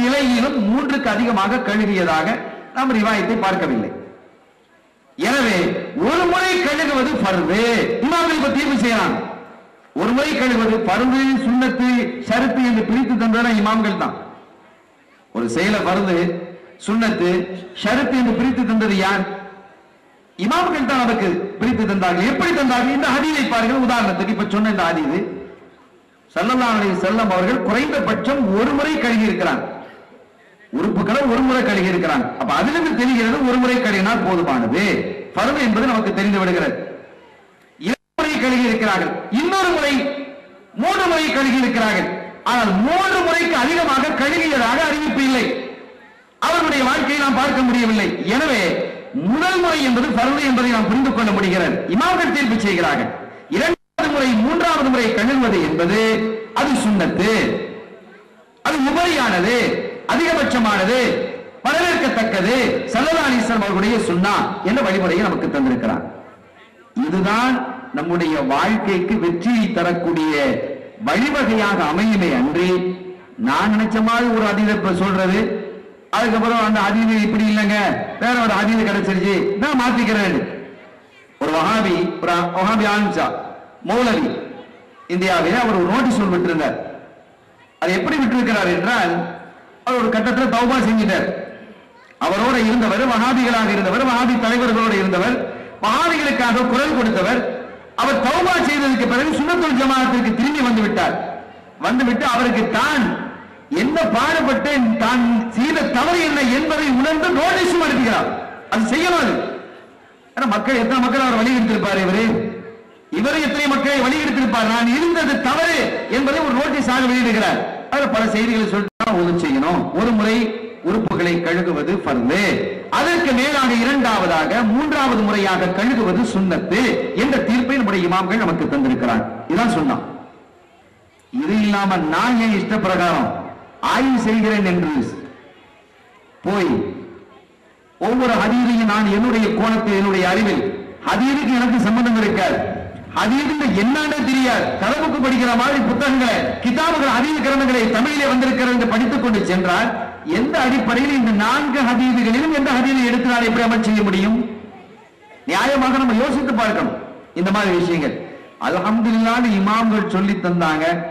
நிலையிலும் மூன்றுக்கு அதிகமாக கழுவியதாக நாம் ரிவாயத்தை பார்க்கவில்லை. எனவே ஒரு முறை கழுகுவது பருது. இமாம்கள் இப்ப தீர்வு செய்யலாம். ஒரு முறை கழுகுவது பருவு சுண்ணத்து சருத்து என்று பிரித்து தந்தன இமாம்கள் தான். ஒரு செயலை பருந்து சுண்ணத்து ஷருத்து என்று பிரித்து தந்தது யார்? இமாம்கள் தான் நமக்கு பிரித்து தந்தார்கள். எப்படி தந்தார்கள்? இந்த ஹதீதை பாருங்கள். உதாரணத்துக்கு இப்ப சொன்ன இந்த ஹதீது ஸல்லல்லாஹு அலைஹி வஸல்லம் அவர்கள் குறைந்தபட்சம் ஒரு முறை கழுகி இருக்கிறாங்க. உறுப்புகளை ஒரு முறை கழுகி இருக்கிறாங்க. அப்ப அதிலிருந்து தெரிகிறது ஒரு முறை கழுகினால் போதுமானது. பருவம் என்பது நமக்கு தெரிந்து விடுகிறது. முறை கழுகி இருக்கிறார்கள். இன்னொரு முறை மூன்று முறை கழுகி இருக்கிறார்கள். ஆனால் மூன்று முறைக்கு அதிகமாக கழுகியதாக அறிவிப்பு இல்லை. அவர்களுடைய வாழ்க்கையை நாம் பார்க்க முடியவில்லை. எனவே முதல் முறை என்பது பருவம் என்பதை நாம் புரிந்து கொள்ள முடிகிறது. இமாம்கள் தீர்ப்பு செய்கிறார்கள். இரண்டு முறை மூன்றாவது முறை கழுவுவது என்பது அது சுண்ணத்து. அது உபரியானது அதிகபட்சமானது வரவேற்கத்தக்கது. சல்லதானீஸ்வரம் அவர்களுடைய சுண்ணா என்ற வழிமுறையை நமக்கு தந்திருக்கிறார். இதுதான் நம்முடைய வாழ்க்கைக்கு வெற்றியை தரக்கூடிய வழிவகையாக அமையுமே அன்றி நான் நினைச்ச மாதிரி ஒரு அதிபர் சொல்றது அதுக்கப்புறம் அந்த அதிபர் இப்படி இல்லைங்க வேற ஒரு அதிபர் கிடைச்சிருச்சு நான் மாத்திக்கிறேன். ஒரு வகாபி ஒரு வகாபி ஆரம்பிச்சா மௌலவி. இந்தியாவிலே அவர் ஒரு நோட்டீஸ் ஒன்று விட்டிருந்தார். அது எப்படி விட்டிருக்கிறார் என்றால் அவர் ஒரு கட்டத்தில் தௌபா செஞ்சிட்டார். அவரோட இருந்தவர் மகாதிகளாக இருந்தவர் மகாதி தலைவர்களோடு இருந்தவர் மகாதிகளுக்காக குரல் கொடுத்தவர். அவர் தௌபா செய்ததற்கு பிறகு சுன்னத்துல் ஜமாஅத்திற்கு திரும்பி வந்து விட்டார். வந்துவிட்டு அவருக்கு தான் என்ன பாடுபட்டு தான் செய்த தவறு என்ன என்பதை உணர்ந்து நோட்டீஸும் அனுப்புகிறார். அது செய்யணும் மக்கள் எத்தனை மக்கள் அவர் வழியெடுத்திருப்பார் இவரு? இவரை எத்தனை மக்களை வெளியிடுத்திருப்பார் நான் இருந்தது தவறு என்பதை ஒரு நோட்டீஸாக வெளியிடுகிறார். அவர் பல செய்திகளை சொல்லிட்டு ஒன்றும் செய்யணும் ஒரு முறை உறுப்புகளை கழுகுவது பர்து அதற்கு மேலாக இரண்டாவதாக மூன்றாவது முறையாக கழுகுவது சுண்ணத்து என்ற தீர்ப்பை நம்முடைய இமாம்கள் நமக்கு தந்திருக்கிறார். இதான் சொன்னான் இது இல்லாம நான் என் இஷ்ட பிரகாரம் ஆய்வு செய்கிறேன் என்று போய் ஒவ்வொரு ஹதீரையும் நான் என்னுடைய கோணத்தில் என்னுடைய அறிவில் ஹதீருக்கு எனக்கு சம்பந்தம் இருக்காது. அது என்னன்னு தெரியாது. கதவுக்கு படிக்கிற மாதிரி புத்தகங்களை கிதாபுகள் அதீத கிரந்தங்களை தமிழிலே வந்திருக்கிறது என்று படித்துக் கொண்டு சென்றால் எந்த அடிப்படையில் இந்த நான்கு ஹதீதுகளிலும் எந்த ஹதீதை எடுத்து எப்படி அமல் செய்ய முடியும்? நியாயமாக நம்ம யோசித்து பார்க்கணும். இந்த மாதிரி விஷயங்கள். அல்ஹம்துலில்லாஹ் இமாம்கள் சொல்லி தந்தாங்க.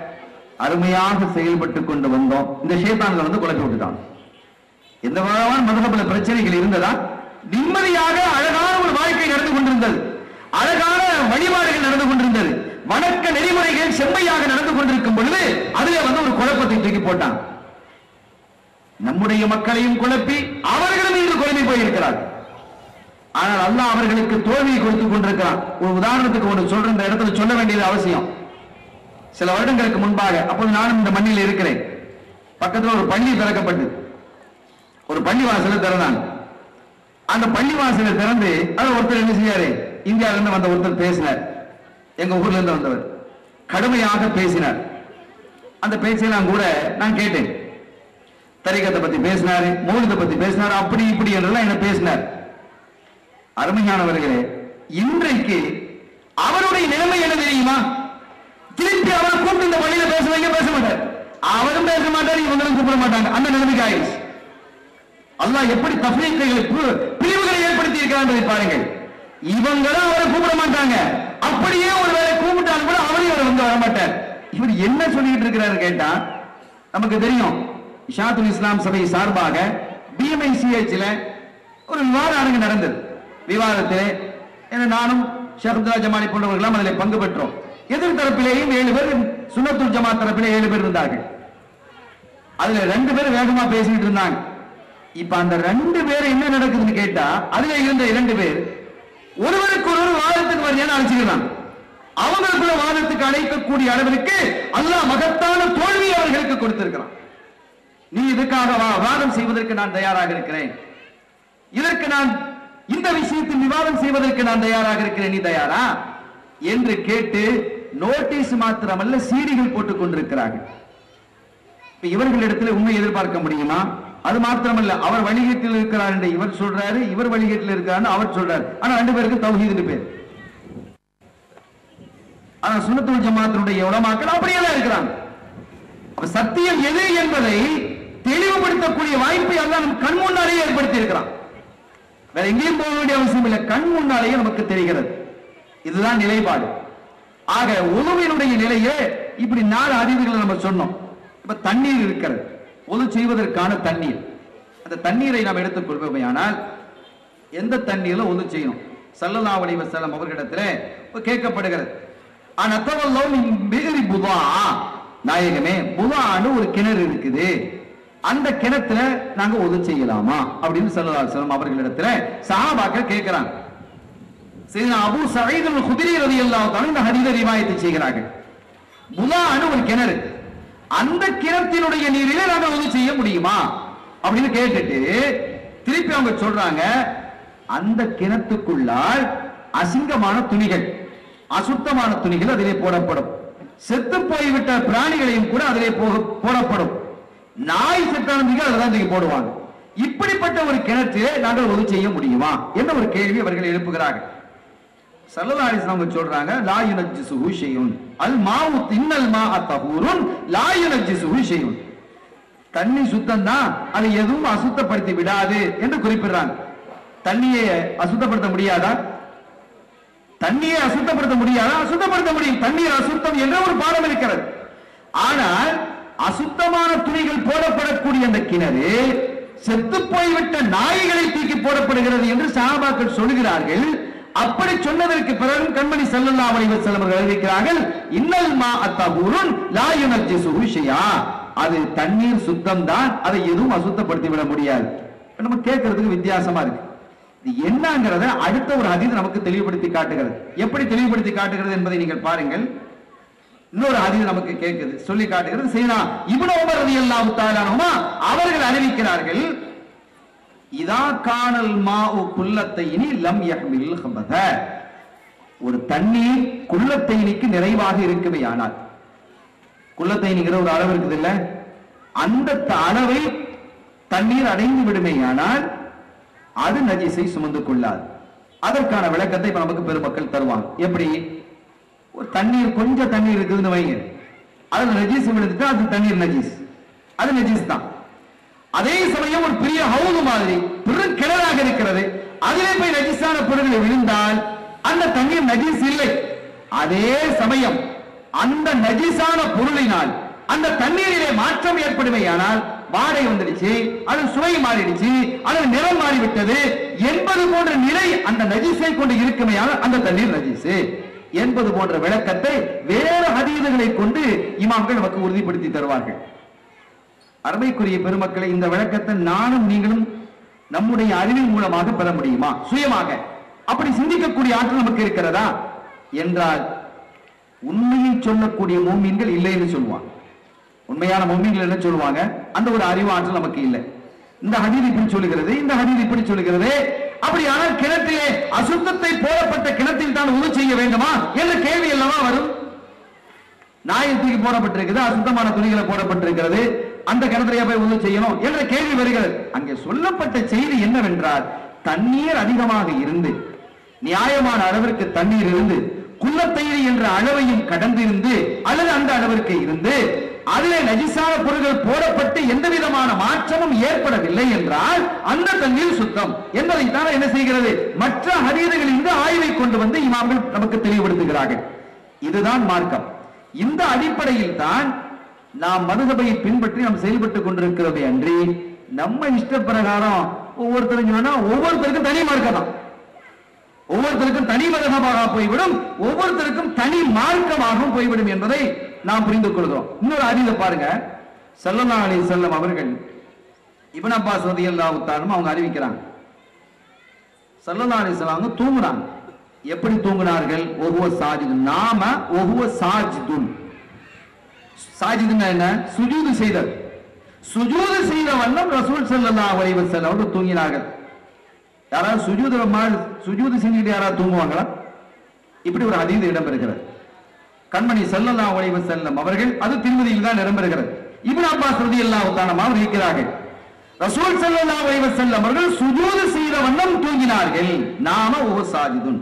அருமையாக செயல்பட்டு கொண்டு வந்தோம். இந்த ஷேத்தான்கள் வந்து குழப்பி விட்டுட்டான். எந்த விதமான மதுகபல பிரச்சனைகள் இருந்ததா? நிம்மதியாக அழகான ஒரு வாழ்க்கை நடந்து கொண்டிருந்தது. அழகான வழிபாடுகள் நடந்து கொண்டிருந்தது. வணக்க நெறிமுறைகள் செம்மையாக நடந்து கொண்டிருக்கும் பொழுது அதிலே வந்து ஒரு குழப்பத்தை தூக்கி போட்டான். நம்முடைய மக்களையும் குழப்பி அவர்களும் இன்று குழம்பி போயிருக்கிறார் ஆனால் அல்லாஹ் அவர்களுக்கு தோல்வியை கொடுத்துக் கொண்டிருக்கிறான். ஒரு உதாரணத்துக்கு ஒன்று சொல்ற இந்த இடத்துல சொல்ல வேண்டியது அவசியம். சில வருடங்களுக்கு முன்பாக அப்போது நானும் இந்த மண்ணில் இருக்கிறேன். பக்கத்துல ஒரு பள்ளி திறக்கப்பட்டது. ஒரு பள்ளி வாசலை திறந்தான் அந்த பள்ளி வாசலை திறந்து அதை ஒருத்தர் என்ன செய்யாரு? இந்தியாவில இருந்து வந்த ஒருத்தர் பேசினார். எங்க ஊர்ல இருந்து வந்தவர். கடுமையாக பேசினார். அந்த பேச்செல்லாம் கூட நான் கேட்டேன். தரிகத்தை பத்தி பேசினாரு மௌலிதை பத்தி பேசினாரு அப்படி இப்படி என்றெல்லாம் என்ன பேசினார். அருமையானவர்களே இன்றைக்கு அவருடைய நிலைமை என்ன தெரியுமா? திருப்பி அவரை கூப்பிட்டு இந்த பள்ளியில பேச வைக்க பேச மாட்டார். அவரும் பேச மாட்டார் இவங்களும் கூப்பிட மாட்டாங்க. அந்த நிலைமைக்கு ஆயிடுச்சு. அல்லாஹ் எப்படி தஃப்ரீக்குகளை பிரிவுகளை ஏற்படுத்தி இருக்கிறான் பாருங்கள். இவங்களும் அவரை கூப்பிட மாட்டாங்க. அப்படியே ஒரு வேளை கூப்பிட்டாலும் கூட அவரையும் அவர் வந்து வர மாட்டார் இவர் என்ன சொல்லிட்டு இருக்கிறாரு கேட்டா நமக்கு தெரியும் இஷாத்துல் இஸ்லாம் சபை சார்பாக பிஎம்ஐசிஹெச்ல ஒரு விவாதம் அரங்கு நடந்தது. விவாதத்தில் ஏன்னா நானும் ஷேக் ஜமானி போன்றவர்களும் அதில் பங்கு பெற்றோம். எதிர்த்தரப்பிலேயும் ஏழு பேர் சுனத்துல் ஜமா தரப்பிலே ஏழு பேர் இருந்தார்கள். அதுல ரெண்டு பேரும் வேகமா பேசிட்டு இருந்தாங்க. இப்ப அந்த ரெண்டு பேர் என்ன நடக்குதுன்னு கேட்டா அதுல இருந்த இரண்டு பேர் ஒருவருக்கு ஒருவர் வாதத்துக்கு வரையான அழைச்சிக்கிறாங்க அவங்களுக்குள்ள வாதத்துக்கு அழைக்கக்கூடிய அளவிற்கு அல்லாஹ் மகத்தான தோல்வியை அவர்களுக்கு கொடுத்திருக்கிறான். நீ இதுக்காக வா- வாதம் செய்வதற்கு நான் தயாராக இருக்கிறேன். இதற்கு நான் இந்த விஷயத்தில் விவாதம் செய்வதற்கு நான் தயாராக இருக்கிறேன். நீ தயாரா? என்று கேட்டு நோட்டீஸ் மாத்திரமல்ல சீடிகள் போட்டுக் கொண்டிருக்கிறார்கள். இவர்களிடத்தில் உண்மை எதிர்பார்க்க முடியுமா? அது மாத்திரமல்ல அவர் வழிகேட்டில் இருக்கிறார் என்று இவர் சொல்றாரு இவர் வழிகேட்டில் இருக்கிறார் அவர் சொல்றாரு. ஆனா ரெண்டு பேருக்கு தௌஹீது பேர். ஆனா சுனத்துல் ஜமாத்தினுடைய உடமாக்கள் அப்படியே தான் இருக்கிறாங்க. அப்ப சத்தியம் எது என்பதை தெளிவுபடுத்தக்கூடிய வாய்ப்பை எல்லாம் நம் கண் முன்னாலேயே ஏற்படுத்தி இருக்கிறான். வேற எங்கேயும் போக வேண்டிய அவசியம் இல்லை. கண் முன்னாலேயே நமக்கு தெரிகிறது. இதுதான் நிலைப்பாடு. ஆக உணவினுடைய நிலையே இப்படி நாலு அறிவுகளை நம்ம சொன்னோம். இப்ப தண்ணீர் இருக்கிறது. ஒது செய்வதற்கான தண்ணீர். அந்த தண்ணீரை நாம் எடுத்துக் கொள்வோமையானால் எந்த தண்ணீரில் ஒது செய்யணும்? சல்லல்லாஹு அலைஹி செல்லம் அவர்களிடத்துல இப்ப கேட்கப்படுகிறது. அனத்தவல்லோ மிகரி புதா? நாயகமே புதான்னு ஒரு கிணறு இருக்குது. அந்த கிணத்துல நாங்க ஒது செய்யலாமா? அப்படின்னு சல்லல்லாஹு செல்லம் அவர்களிடத்துல சஹாபாக்கள் கேட்கிறாங்க. சரி அபு சகைதல் குதிரை ரதி எல்லாம் தஆலா இந்த ஹரித ரிவாயத்தை செய்கிறார்கள். புதான்னு ஒரு கிணறு. அந்த கிணத்தினுடைய நீரிலே நாங்கள் உதவி செய்ய முடியுமா? அப்படின்னு கேட்டுட்டு திருப்பி அவங்க சொல்றாங்க அந்த கிணத்துக்குள்ளால் அசிங்கமான துணிகள் அசுத்தமான துணிகள் அதிலே போடப்படும். செத்து போய்விட்ட பிராணிகளையும் கூட அதிலே போடப்படும். நாய் செத்தான அதில் தான் போடுவாங்க. இப்படிப்பட்ட ஒரு கிணற்றிலே நாங்கள் உதவி செய்ய முடியுமா? என்ற ஒரு கேள்வி அவர்கள் எழுப்புகிறார்கள். சல்லல்லாஹு அவங்க சொல்றாங்க லா யுனஜ்ஜிசுஹு ஷையுன் அல் மாவு இன்னல் மா தஹூருன் லா யுனஜ்ஜிசுஹு ஷையுன் தண்ணி சுத்தம் தான் அதை எதுவும் அசுத்தப்படுத்தி விடாது என்று குறிப்பிடுறாங்க. தண்ணியை அசுத்தப்படுத்த முடியாதா? தண்ணியை அசுத்தப்படுத்த முடியாதா? அசுத்தப்படுத்த முடியும். தண்ணீர் அசுத்தம் என்ற ஒரு பாடம் இருக்கிறது. ஆனால் அசுத்தமான துணிகள் போடப்படக்கூடிய அந்த கிணறு செத்து போய்விட்ட நாய்களை தூக்கி போடப்படுகிறது என்று சாபாக்கள் சொல்கிறார்கள். அப்படி சொன்னதற்கு பிறகு கண்மணி செல்லல்லா அலைஹி செல்லவர்கள் அவர்கள் அறிவிக்கிறார்கள் இன்னல் மா அத்தகுருன் லா யுனஜ்ஜிசுஹு ஷையா. அது தண்ணீர் சுத்தம் தான் அதை எதுவும் அசுத்தப்படுத்தி விட முடியாது. நம்ம கேட்கறதுக்கு வித்தியாசமா இருக்கு. இது என்னங்கிறத அடுத்த ஒரு ஹதீஸ் நமக்கு தெளிவுபடுத்தி காட்டுகிறது. எப்படி தெளிவுபடுத்தி காட்டுகிறது என்பதை நீங்கள் பாருங்கள். இன்னொரு ஹதீஸ் நமக்கு கேட்குது. சொல்லி காட்டுகிறது செய்யலாம் இவ்வளவு உமர் ரலியல்லாஹு அவர்கள் அறிவிக்கிறார்கள் இதா காணல் மாஉ குல்லத்தைனி லம் யஹ்மில் ஹபத ஒரு தண்ணீர் குள்ளத்தைனிக்கு நிறைவாக இருக்குமையானால் குள்ளத்தைனிங்கிற ஒரு அளவு இருக்குது இல்ல அந்த த- அளவை தண்ணீர் அடைந்து விடுமே ஆனால் அது நஜீஸை சுமந்து கொள்ளாது. அதற்கான விளக்கத்தை இப்ப நமக்கு பெருமக்கள் தருவாங்க. எப்படி? ஒரு தண்ணீர் கொஞ்சம் தண்ணீர் இருக்குதுன்னு வைங்க. அதுல நஜீஸ் விழுந்துட்டா அது தண்ணீர் நஜீஸ். அது நஜீஸ் தான். அதே சமயம் ஒரு பெரிய ஹவுது மாதிரி பெரும் கிணறாக இருக்கிறது. அதிலே போய் நஜீஸான பொருட்கள் விழுந்தால் அந்த தண்ணீர் நஜீஸ் இல்லை. அதே சமயம் அந்த நஜீஸான பொருளினால் அந்த தண்ணீரிலே மாற்றம் ஏற்படுமையானால் வாடை வந்துடுச்சு அது சுவை மாறிடுச்சு அது நிறம் மாறிவிட்டது என்பது போன்ற நிலை அந்த நஜீஸை கொண்டு இருக்குமையானால் அந்த தண்ணீர் நஜீஸு என்பது போன்ற விளக்கத்தை வேறு அதீதங்களை கொண்டு இமாம்கள் நமக்கு உறுதிப்படுத்தி தருவார்கள். அருமைக்குரிய பெருமக்களை இந்த விளக்கத்தை நானும் நீங்களும் நம்முடைய அறிவின் மூலமாக பெற முடியுமா? சுயமாக. அப்படி சிந்திக்கக்கூடிய ஆற்றல் நமக்கு இருக்கிறதா? என்றால் உண்மையை சொல்லக்கூடிய மூமீன்கள் இல்லைன்னு சொல்லுவாங்க. உண்மையான மூமீன்கள் என்ன சொல்லுவாங்க? அந்த ஒரு அறிவு ஆற்றல் நமக்கு இல்லை. இந்த ஹதீர் இப்படி சொல்லுகிறது இந்த ஹதீர் இப்படி சொல்லுகிறது. அப்படியானால் கிணற்றிலே அசுத்தத்தை போடப்பட்ட கிணத்தில் தான் உதவி செய்ய வேண்டுமா? என்ற கேள்வி எல்லாமா வரும். நாயத்துக்கு போடப்பட்டிருக்கிறது அசுத்தமான துணிகளை போடப்பட்டிருக்கிறது. அந்த கிணத்துலயே போய் உதவி செய்யணும் என்ற கேள்வி வருகிறது. அங்கே சொல்லப்பட்ட செய்தி என்னவென்றால் தண்ணீர் அதிகமாக இருந்து நியாயமான அளவிற்கு தண்ணீர் இருந்து குள்ளத்தயிறு என்ற அளவையும் கடந்து இருந்து அல்லது அந்த அளவிற்கு இருந்து அதிலே நஜிசான பொருட்கள் போடப்பட்டு எந்த விதமான மாற்றமும் ஏற்படவில்லை என்றால் அந்த தண்ணீர் சுத்தம். என்பதைத்தான் என்ன செய்கிறது? மற்ற ஹரீதுகளிலிருந்து ஆய்வை கொண்டு வந்து இமாம்கள் நமக்கு தெளிவுபடுத்துகிறார்கள். இதுதான் மார்க்கம். இந்த அடிப்படையில் தான் நாம் மதுகபையை பின்பற்றி நாம் செயல்பட்டுக் கொண்டிருக்கிறோமே அன்றி நம்ம இஷ்ட பிரகாரம் ஒவ்வொருத்தரும் சொன்னா ஒவ்வொருத்தருக்கும் தனி மார்க்கம் தான் ஒவ்வொருத்தருக்கும் தனி மதகமாக போய்விடும் ஒவ்வொருத்தருக்கும் தனி மார்க்கமாகவும் போய்விடும் என்பதை நாம் புரிந்து கொள்கிறோம். இன்னொரு அறிவை பாருங்க. செல்லல்லா அலி செல்லம் அவர்கள் இப்னு அப்பாஸ் ரலியல்லாஹு தஆலா அவங்க அறிவிக்கிறாங்க. ஸல்லல்லாஹு அலி வஸல்லம் தூங்குறாங்க. தூங்குனாங்க எப்படி தூங்கினார்கள்? ஒவ்வொரு சாஜிது நாம ஒவ்வொ சாஜிதுன். சாஜிதுன்னா என்ன? சுஜூது செய்தல் சுஜூது செய்த வண்ணம் ரசூல் செல்லல்லா அலைஹி வஸல்லம் அவர்கள் தூங்கினார்கள். யாராவது சுஜூது சுஜூது செஞ்சுட்டு யாராவது தூங்குவாங்களா? இப்படி ஒரு அதீத இடம்பெறுகிறது. கண்மணி செல்லல்லா அலைஹி செல்லம் அவர்கள் அது திருமதியில் தான் இடம்பெறுகிறது. இப்னு அப்பாஸ் ரலியல்லாஹு தஆலா உத்தானமாக இருக்கிறார்கள் ரசூல் செல்லல்லா அலைஹி செல்லம் அவர்கள் சுஜூது செய்த வண்ணம் தூங்கினார்கள். நாம ஓ சாஜிதுன்.